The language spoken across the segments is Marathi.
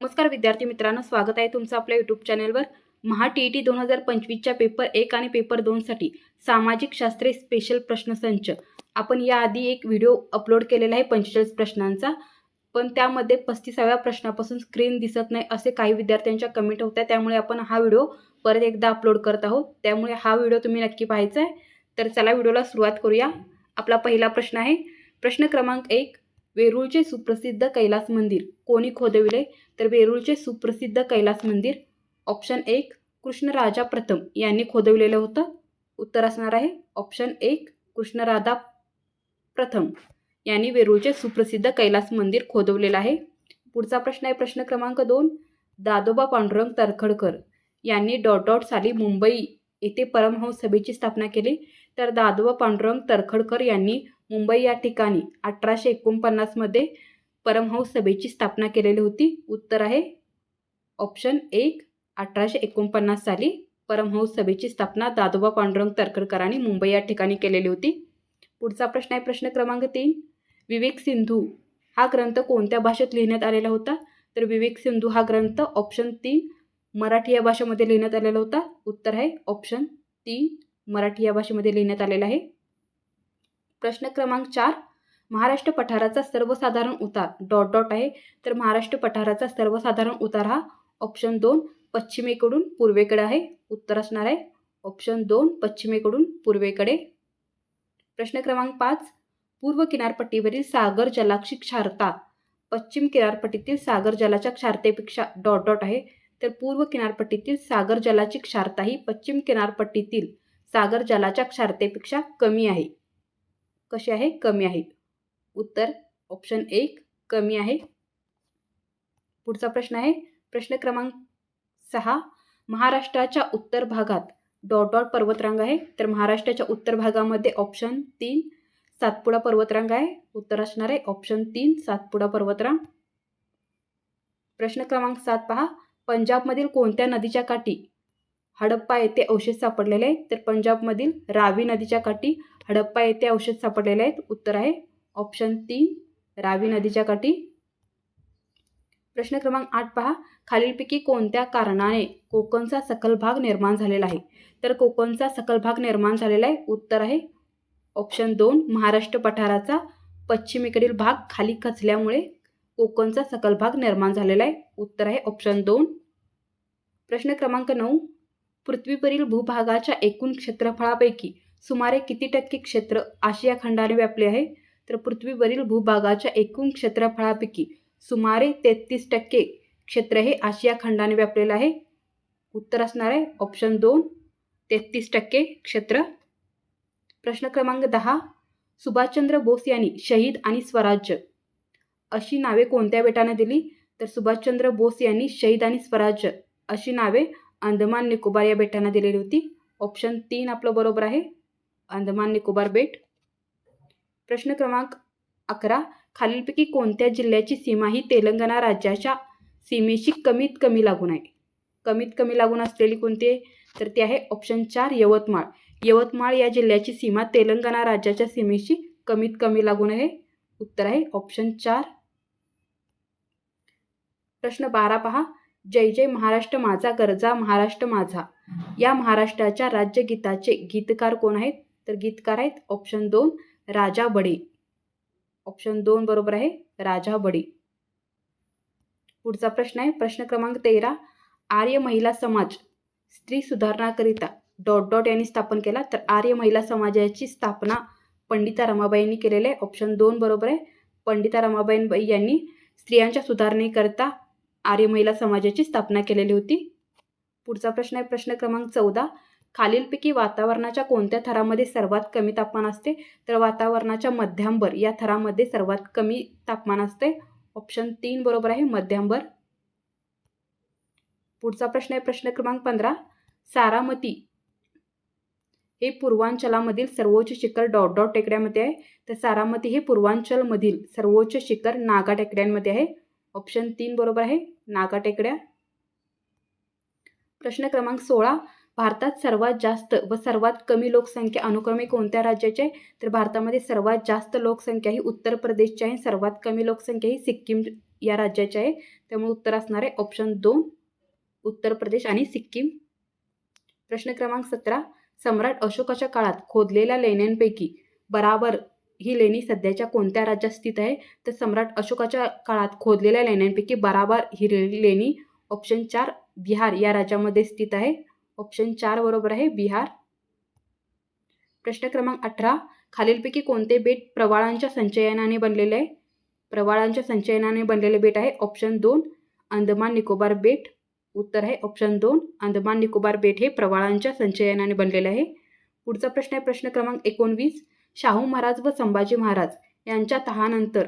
नमस्कार विद्यार्थी मित्रांनो स्वागत आहे तुमचं आपल्या यूट्यूब चॅनलवर महा टी ई टी दोन हजार पंचवीसच्या पेपर एक आणि पेपर दोनसाठी सामाजिक शास्त्रे स्पेशल प्रश्नसंच आपण याआधी एक व्हिडिओ अपलोड केलेला आहे पंचेचाळीस प्रश्नांचा. पण त्यामध्ये पस्तीसाव्या प्रश्नापासून स्क्रीन दिसत नाही असे काही विद्यार्थ्यांच्या कमेंट होत्या. त्यामुळे आपण हा व्हिडिओ परत एकदा अपलोड करत आहोत. त्यामुळे हा व्हिडिओ तुम्ही नक्की पाहायचा आहे. तर चला व्हिडिओला सुरुवात करूया. आपला पहिला प्रश्न आहे. प्रश्न क्रमांक एक वेरूळचे सुप्रसिद्ध कैलास मंदिर. कोणी खोदविले तर वेरूळचे सुप्रसिद्ध कैलास मंदिर ऑप्शन एक कृष्णराजा प्रथम यांनी खोदविलेलं होतं. उत्तर असणार आहे ऑप्शन एक कृष्णराधा प्रथम यांनी वेरूळचे सुप्रसिद्ध कैलास मंदिर खोदवलेलं आहे. पुढचा प्रश्न आहे प्रश्न क्रमांक दोन दादोबा पांडुरंग तरखडकर यांनी डॉट डॉट साली मुंबई येथे परमहंस सभेची स्थापना केली. तर दादव पांडुरंग तरखडकर यांनी मुंबई या ठिकाणी अठराशे एकोणपन्नासमध्ये परमहंस सभेची स्थापना केलेली होती. उत्तर आहे. ऑप्शन एक अठराशे एकोणपन्नास साली परमहंस सभेची स्थापना दादोबा पांडुरंग तरखडकरांनी मुंबई या ठिकाणी केलेली होती. पुढचा प्रश्न आहे प्रश्न क्रमांक तीन. विवेक सिंधू हा ग्रंथ कोणत्या भाषेत लिहिण्यात आलेला होता? तर विवेक सिंधू हा ग्रंथ ऑप्शन तीन मराठी या भाषेमध्ये लिहिण्यात आलेला होता. उत्तर आहे. ऑप्शन तीन मराठी या भाषेमध्ये लिहिण्यात आलेला आहे. प्रश्न क्रमांक चार महाराष्ट्र पठाराचा सर्वसाधारण उतार डॉट डॉट आहे. तर महाराष्ट्र पठाराचा सर्वसाधारण उतार हा ऑप्शन दोन पश्चिमेकडून पूर्वेकडे आहे. उत्तर असणार आहे. ऑप्शन दोन पश्चिमेकडून पूर्वेकडे. प्रश्न क्रमांक पाच पूर्व किनारपट्टीवरील सागर जलाची क्षारता पश्चिम किनारपट्टीतील सागर जलाच्या क्षारतेपेक्षा डॉट डॉट आहे. तर पूर्व किनारपट्टीतील सागर जलाची क्षारता ही पश्चिम किनारपट्टीतील सागर जलाच्या क्षारतेपेक्षा कमी आहे. कशी आहे? कमी आहे. उत्तर ऑप्शन एक कमी आहे. पुढचा प्रश्न आहे. प्रश्न क्रमांक सहा महाराष्ट्राच्या उत्तर भागात डॉट डॉट पर्वतरांग आहे. तर महाराष्ट्राच्या उत्तर भागामध्ये ऑप्शन तीन सातपुडा पर्वतरांग आहे. उत्तर असणार आहे ऑप्शन तीन सातपुडा पर्वतरांग. प्रश्न क्रमांक सात पहा. पंजाबमधील कोणत्या नदीच्या काठी हडप्पा येथे अवशेष सापडलेले आहेत. तर पंजाबमधील रावी नदीच्या काठी हडप्पा येथे अवशेष सापडलेले आहेत. उत्तर आहे. ऑप्शन तीन रावी नदीच्या काठी. प्रश्न क्रमांक आठ पहा. खालीलपैकी कोणत्या कारणाने कोकणचा सकल भाग निर्माण झालेला आहे? तर कोकणचा सकल भाग निर्माण झालेला आहे. उत्तर आहे. ऑप्शन दोन महाराष्ट्र पठाराचा पश्चिमेकडील भाग खाली खचल्यामुळे कोकणचा सकल भाग निर्माण झालेला आहे. उत्तर आहे. ऑप्शन दोन. प्रश्न क्रमांक नऊ पृथ्वीवरील भूभागाच्या एकूण क्षेत्रफळापैकी सुमारे किती टक्के क्षेत्र आशिया खंडाने व्यापले आहे? तर पृथ्वीवरील भूभागाच्या एकूण क्षेत्रफळापैकी सुमारे तेहतीस टक्के क्षेत्र हे आशिया खंडाने व्यापलेलं आहे. उत्तर असणार आहे ऑप्शन दोन तेहतीस टक्के क्षेत्र. प्रश्न क्रमांक दहा सुभाषचंद्र बोस यांनी शहीद आणि स्वराज्य अशी नावे कोणत्या बेटाने दिली? तर सुभाषचंद्र बोस यांनी शहीद आणि स्वराज्य अशी नावे अंदमान निकोबार या बेटांना दिलेली होती. ऑप्शन तीन आपलं बरोबर आहे. अंदमान निकोबार बेट. प्रश्न क्रमांक अकरा. खालीलपैकी कोणत्या जिल्ह्याची सीमा ही तेलंगणा राज्याच्या सीमेशी कमीत कमी लागून आहे? कमीत कमी लागून असलेली कोणती आहे? तर ती आहे ऑप्शन चार यवतमाळ. यवतमाळ या जिल्ह्याची सीमा तेलंगणा राज्याच्या सीमेशी कमीत कमी लागून आहे. उत्तर आहे ऑप्शन चार. प्रश्न बारा पहा. जय जय महाराष्ट्र माझा गरजा महाराष्ट्र माझा. या महाराष्ट्राच्या राज्यगीताचे गीतकार कोण आहेत? तर गीतकार आहेत ऑप्शन दोन राजा बडे. ऑप्शन दोन बरोबर आहे राजा बडे. पुढचा प्रश्न आहे प्रश्न क्रमांक तेरा आर्य महिला समाज. स्त्री सुधारणाकरिता डॉट डॉट यांनी स्थापन केला तर आर्य महिला समाजाची स्थापना पंडिता रमाबाईंनी केलेली आहे. ऑप्शन दोन बरोबर आहे पंडिता रमाबाई यांनी स्त्रियांच्या सुधारणेकरता आर्य महिला समाजाची स्थापना केलेली होती. पुढचा प्रश्न आहे प्रश्न क्रमांक चौदा. खालीलपैकी वातावरणाच्या कोणत्या थरामध्ये सर्वात कमी तापमान असते? तर वातावरणाच्या मध्यांबर या थरामध्ये सर्वात कमी तापमान असते. ऑप्शन तीन बरोबर आहे मध्यांबर. पुढचा प्रश्न आहे प्रश्न क्रमांक पंधरा. सारामती हे पूर्वांचलामधील सर्वोच्च शिखर डॉट डॉट टेकड्यामध्ये आहे. तर सारामती हे पूर्वांचलमधील सर्वोच्च शिखर नागा टेकड्यांमध्ये आहे. ऑप्शन तीन बरोबर आहे. नागा टेकड्या प्रश्न क्रमांक सोळा. भारतात सर्वात जास्त व सर्वात कमी लोकसंख्या अनुक्रमे कोणत्या राज्याची? आहे तर भारतामध्ये सर्वात जास्त लोकसंख्या ही उत्तर प्रदेशची आहे. सर्वात कमी लोकसंख्या ही सिक्कीम या राज्याची आहे. त्यामुळे उत्तर असणार आहे ऑप्शन दोन. उत्तर प्रदेश आणि सिक्कीम. प्रश्न क्रमांक सतरा. सम्राट अशोकाच्या काळात खोदलेल्या लेण्यांपैकी बराबर ही लेणी सध्याच्या कोणत्या राज्यात स्थित आहे? तर सम्राट अशोकाच्या काळात खोदलेल्या लेण्यांपैकी बराबर ही लेणी ऑप्शन चार बिहार या राज्यामध्ये स्थित आहे. ऑप्शन चार बरोबर आहे बिहार. प्रश्न क्रमांक अठरा खालीलपैकी कोणते बेट प्रवाळांच्या संचयनाने बनलेले आहे? प्रवाळांच्या संचयनाने बनलेले बेट आहे ऑप्शन दोन अंदमान निकोबार बेट. उत्तर आहे ऑप्शन दोन अंदमान निकोबार बेट हे प्रवाळांच्या संचयनाने बनलेले आहे. पुढचा प्रश्न आहे प्रश्न क्रमांक एकोणवीस शाहू महाराज व संभाजी महाराज यांच्या तहानंतर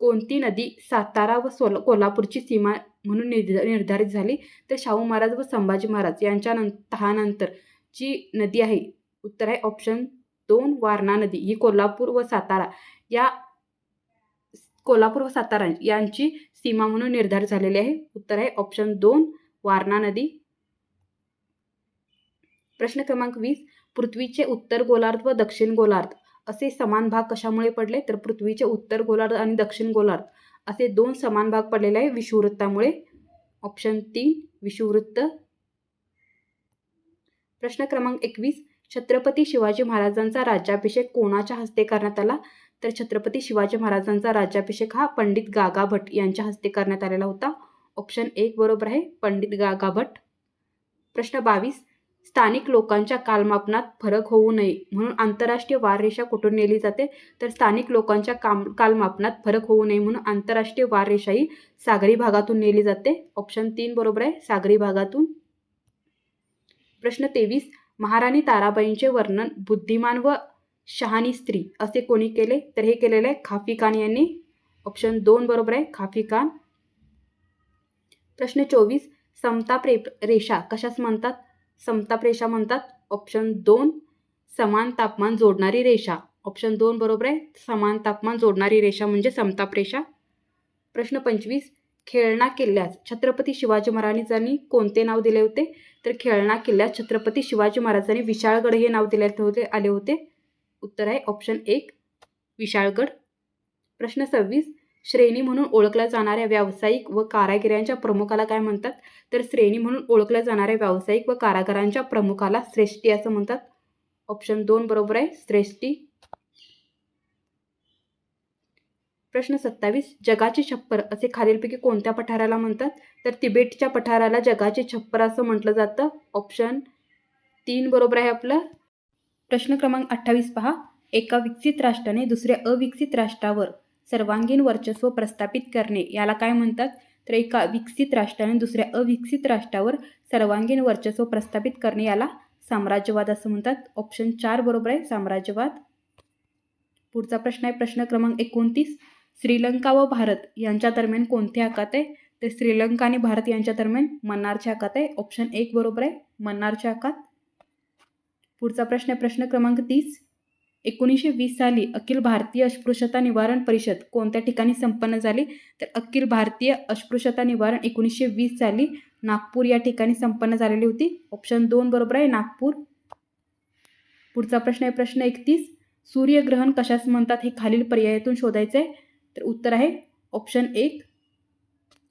कोणती नदी सातारा व सोला कोल्हापूरची सीमा म्हणून निर्ध निर्धारित झाली? तर शाहू महाराज व संभाजी महाराज यांच्या नं तहानंतर जी नदी आहे उत्तर आहे ऑप्शन दोन वारणा नदी. ही कोल्हापूर व सातारा या कोल्हापूर व सातारा यांची सीमा म्हणून निर्धारित झालेली आहे. उत्तर आहे ऑप्शन दोन वारणा नदी. प्रश्न क्रमांक वीस. पृथ्वीचे उत्तर गोलार्ध व दक्षिण गोलार्ध. असे समान भाग कशामुळे पडले? तर पृथ्वीचे उत्तर गोलार्ध आणि दक्षिण गोलार्ध. असे दोन समान भाग पडलेले आहे विषुववृत्तामुळे. ऑप्शन तीन विषुववृत्त. प्रश्न क्रमांक एकवीस. छत्रपती शिवाजी महाराजांचा राज्याभिषेक कोणाच्या हस्ते करण्यात आला? तर छत्रपती शिवाजी महाराजांचा राज्याभिषेक हा पंडित गागा भट यांच्या हस्ते करण्यात आलेला होता. ऑप्शन एक बरोबर आहे पंडित गागा भट प्रश्न बावीस. स्थानिक लोकांच्या कालमापनात फरक होऊ नये म्हणून आंतरराष्ट्रीय वाररेषा कुठून नेली जाते? तर स्थानिक लोकांच्या काम कालमापनात फरक होऊ नये म्हणून आंतरराष्ट्रीय वाररेषा ही सागरी भागातून नेली जाते. ऑप्शन तीन बरोबर आहे सागरी भागातून. प्रश्न तेवीस महाराणी ताराबाईंचे वर्णन बुद्धिमान व शहाणी स्त्री असे कोणी केले? तर हे केलेले आहे खाफी खान यांनी. ऑप्शन दोन बरोबर आहे खाफी खान. प्रश्न चोवीस समताप रे रेषा कशास म्हणतात? समताप रेषा म्हणतात. ऑप्शन दोन समान तापमान जोडणारी रेषा. ऑप्शन दोन बरोबर आहे. समान तापमान जोडणारी रेषा म्हणजे समताप रेषा. प्रश्न पंचवीस खेळणा किल्ल्यास छत्रपती शिवाजी महाराजांनी कोणते नाव दिले होते? तर खेळणा किल्ल्यास छत्रपती शिवाजी महाराजांनी विशाळगड हे नाव दिले होते आले होते. उत्तर आहे ऑप्शन एक विशाळगड. प्रश्न सव्वीस श्रेणी म्हणून ओळखल्या जाणाऱ्या व्यावसायिक व कारागिरांच्या प्रमुखाला काय म्हणतात? तर श्रेणी म्हणून ओळखल्या जाणाऱ्या व्यावसायिक व कारागिरांच्या प्रमुखाला श्रेष्ठी असं म्हणतात. ऑप्शन दोन बरोबर आहे श्रेष्ठी. प्रश्न सत्तावीस जगाचे छप्पर असे खालीलपैकी कोणत्या पठाराला म्हणतात? तर तिबेटच्या पठाराला जगाचे छप्पर असं म्हटलं जातं. ऑप्शन तीन बरोबर आहे आपलं. प्रश्न क्रमांक अठ्ठावीस पहा. एका विकसित राष्ट्राने दुसऱ्या अविकसित राष्ट्रावर सर्वांगीण वर्चस्व प्रस्थापित करणे. याला काय म्हणतात? तर एका विकसित राष्ट्राने दुसऱ्या अविकसित राष्ट्रावर सर्वांगीण वर्चस्व प्रस्थापित करणे याला साम्राज्यवाद असं म्हणतात. ऑप्शन चार बरोबर आहे साम्राज्यवाद. पुढचा प्रश्न आहे प्रश्न क्रमांक एकोणतीस. श्रीलंका व भारत यांच्या दरम्यान कोणते आकात आहे? तर श्रीलंका आणि भारत यांच्या दरम्यान मन्नारचे आकात आहे. ऑप्शन एक बरोबर आहे मन्नारचे आखात. पुढचा प्रश्न आहे प्रश्न क्रमांक तीस. एकोणीसशे वीस साली अखिल भारतीय अस्पृश्यता निवारण परिषद कोणत्या ठिकाणी संपन्न झाली? तर अखिल भारतीय अस्पृश्यता निवारण एकोणीसशे वीस साली नागपूर या ठिकाणी संपन्न झालेली होती. ऑप्शन दोन बरोबर आहे नागपूर. पुढचा प्रश्न आहे प्रश्न एकतीस. सूर्यग्रहण कशास म्हणतात? हे खालील पर्यायातून शोधायचं आहे. तर उत्तर आहे ऑप्शन एक.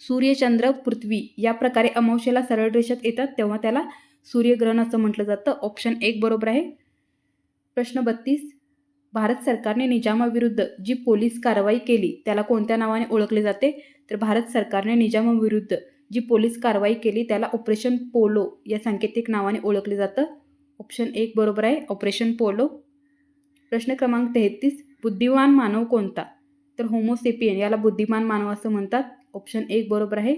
सूर्यचंद्र पृथ्वी या प्रकारे अमावशेला सरळ रेषेत येतात तेव्हा त्याला सूर्यग्रहण असं म्हटलं जातं. ऑप्शन एक बरोबर आहे. प्रश्न बत्तीस. भारत सरकारने निजामाविरुद्ध जी पोलीस कारवाई केली त्याला कोणत्या नावाने ओळखले जाते? तर भारत सरकारने निजामाविरुद्ध जी पोलीस कारवाई केली त्याला ऑपरेशन पोलो या सांकेतिक नावाने ओळखले जातं. ऑप्शन एक बरोबर आहे ऑपरेशन पोलो. प्रश्न क्रमांक तेहतीस बुद्धिमान मानव कोणता? तर होमोसेपियन याला बुद्धिमान मानव असं म्हणतात. ऑप्शन एक बरोबर आहे.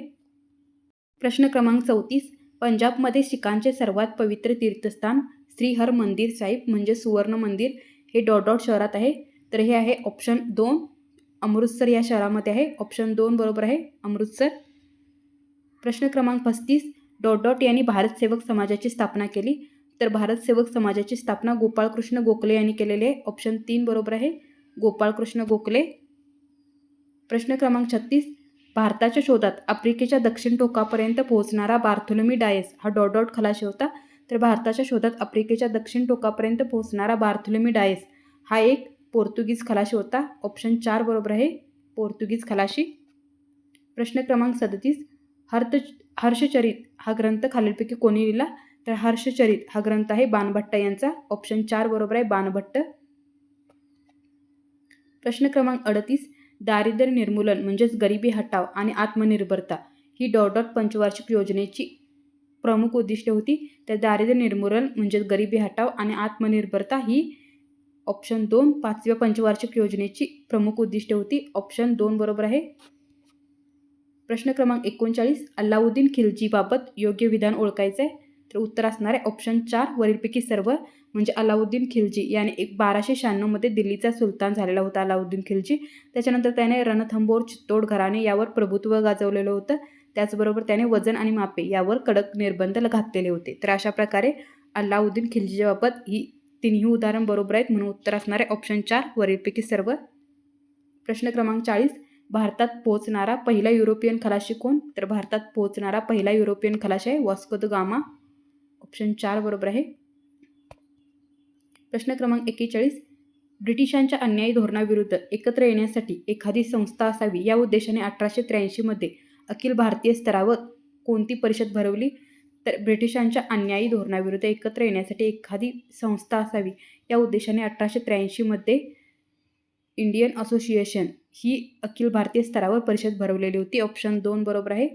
प्रश्न क्रमांक चौतीस पंजाबमध्ये शिखांचे सर्वात पवित्र तीर्थस्थान श्रीहर मंदिर साहिब म्हणजे सुवर्ण मंदिर हे डॉट डॉट शहरात आहे. तर हे आहे ऑप्शन दोन. अमृतसर या शहरामध्ये आहे. ऑप्शन दोन बरोबर आहे. अमृतसर. प्रश्न क्रमांक पस्तीस. डॉट डॉट यांनी भारत सेवक समाजाची स्थापना केली. तर भारत सेवक समाजाची स्थापना गोपाळकृष्ण गोखले यांनी केलेली आहे. ऑप्शन तीन बरोबर आहे. गोपाळकृष्ण गोखले. प्रश्न क्रमांक छत्तीस. भारताच्या शोधात आफ्रिकेच्या दक्षिण टोकापर्यंत पोहोचणारा बार्थोलोमी डायस हा डॉट डॉट खलाशी होता. तर भारताच्या शोधात आफ्रिकेच्या दक्षिण टोकापर्यंत पोहोचणारा बार्थोलमी डायस हा एक पोर्तुगीज खलाशी होता. ऑप्शन चार बरोबर आहे पोर्तुगीज खलाशी. प्रश्न क्रमांक सदतीस हर्त हर्षचरित हा ग्रंथ खालीलपैकी कोणी लिहिला? तर हर्षचरित हा ग्रंथ आहे बाणभट्ट यांचा. ऑप्शन चार बरोबर आहे बाणभट्ट. प्रश्न क्रमांक अडतीस दारिद्र्य निर्मूलन म्हणजेच गरिबी हटाव आणि आत्मनिर्भरता ही डॉट डॉट पंचवार्षिक योजनेची प्रमुख उद्दिष्ट होती. तर दारिद्र्य निर्मूलन म्हणजेच गरिबी हटाव आणि आत्मनिर्भरता ही ऑप्शन दोन पाचव्या पंचवार्षिक योजनेची प्रमुख उद्दिष्ट होती. ऑप्शन दोन बरोबर आहे. प्रश्न क्रमांक एकोणचाळीस अल्लाउद्दीन खिलजीबाबत योग्य विधान ओळखायचं आहे तर उत्तर असणार आहे. ऑप्शन चार वरीलपैकी सर्व म्हणजे अलाउद्दीन खिलजी याने एक बाराशे शहाण्णवमध्ये दिल्लीचा सुलतान झालेला होता अलाउद्दीन खिलजी. त्याच्यानंतर त्याने रणथंबोर चित्तोड घराणे यावर प्रभुत्व गाजवलेलं होतं. त्याचबरोबर त्याने वजन आणि मापे यावर कडक निर्बंध घातलेले होते. तर अशा प्रकारे अल्लाउद्दीन खिलजीबाबत ही तिन्ही उदाहरण बरोबर आहेत म्हणून उत्तर असणार आहे ऑप्शन चार वरीलपैकी सर्व. प्रश्न क्रमांक चाळीस भारतात पोहोचणारा पहिला युरोपियन खलाशी कोण? तर भारतात पोहोचणारा पहिला युरोपियन खलाशी आहे वॉस्को द गामा. ऑप्शन चार बरोबर आहे. प्रश्न क्रमांक एक्केचाळीस ब्रिटिशांच्या अन्यायी धोरणाविरुद्ध एकत्र येण्यासाठी एखादी संस्था असावी या उद्देशाने अठराशे त्र्याऐंशीमध्ये अखिल भारतीय स्तरावर कोणती परिषद भरवली? तर ब्रिटिशांच्या अन्यायी धोरणाविरुद्ध एकत्र येण्यासाठी एखादी संस्था असावी. या उद्देशाने अठराशे त्र्याऐंशीमध्ये इंडियन असोसिएशन ही अखिल भारतीय स्तरावर परिषद भरवलेली होती. ऑप्शन दोन बरोबर आहे.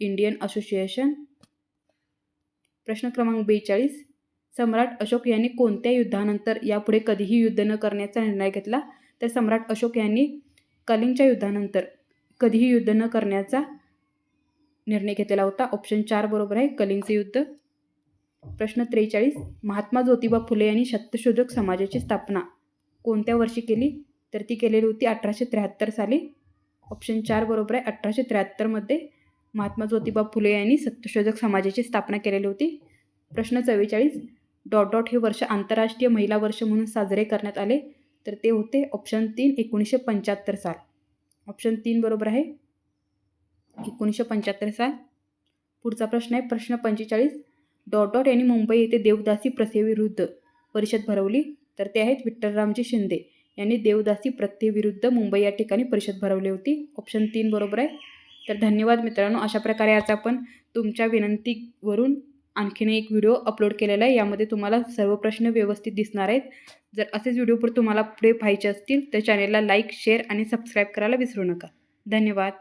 Indian association. प्रश्न क्रमांक बेचाळीस. सम्राट अशोक यांनी कोणत्या युद्धानंतर यापुढे कधीही युद्ध न करण्याचा निर्णय घेतला? तर सम्राट अशोक यांनी कलिंगच्या युद्धानंतर कधीही युद्ध न करण्याचा निर्णय घेतलेला होता. ऑप्शन चार बरोबर आहे कलिंगचे युद्ध. प्रश्न त्रेचाळीस महात्मा ज्योतिबा फुले यांनी सत्यशोधक समाजाची स्थापना कोणत्या वर्षी केली? तर ती केलेली होती अठराशे त्र्याहत्तर साली. ऑप्शन चार बरोबर आहे अठराशे त्र्याहत्तरमध्ये महात्मा ज्योतिबा फुले यांनी सत्यशोधक समाजाची स्थापना केलेली होती. प्रश्न चव्वेचाळीस डॉट डॉट हे वर्ष आंतरराष्ट्रीय महिला वर्ष म्हणून साजरे करण्यात आले. तर ते होते ऑप्शन तीन एकोणीसशे पंच्याहत्तर साल. ऑप्शन तीन बरोबर आहे. एकोणीसशे पंच्याहत्तर साल. पुढचा प्रश्न आहे प्रश्न पंचेचाळीस. डॉट डॉट यांनी मुंबई येथे देवदासी प्रथेविरुद्ध परिषद भरवली. तर ते आहेत विठ्ठलरामजी शिंदे यांनी देवदासी प्रथेविरुद्ध मुंबई या ठिकाणी परिषद भरवली होती. ऑप्शन तीन बरोबर आहे. तर धन्यवाद मित्रांनो अशा प्रकारे आज आपण तुमच्या विनंतीवरून आणखीन एक व्हिडिओ अपलोड केलेला आहे. यामध्ये तुम्हाला सर्व प्रश्न व्यवस्थित दिसणार आहेत. जर असेच व्हिडिओ पण तुम्हाला पुढे पाहिजे असतील तर चॅनेलला लाईक शेअर आणि सबस्क्राईब करायला विसरू नका. धन्यवाद.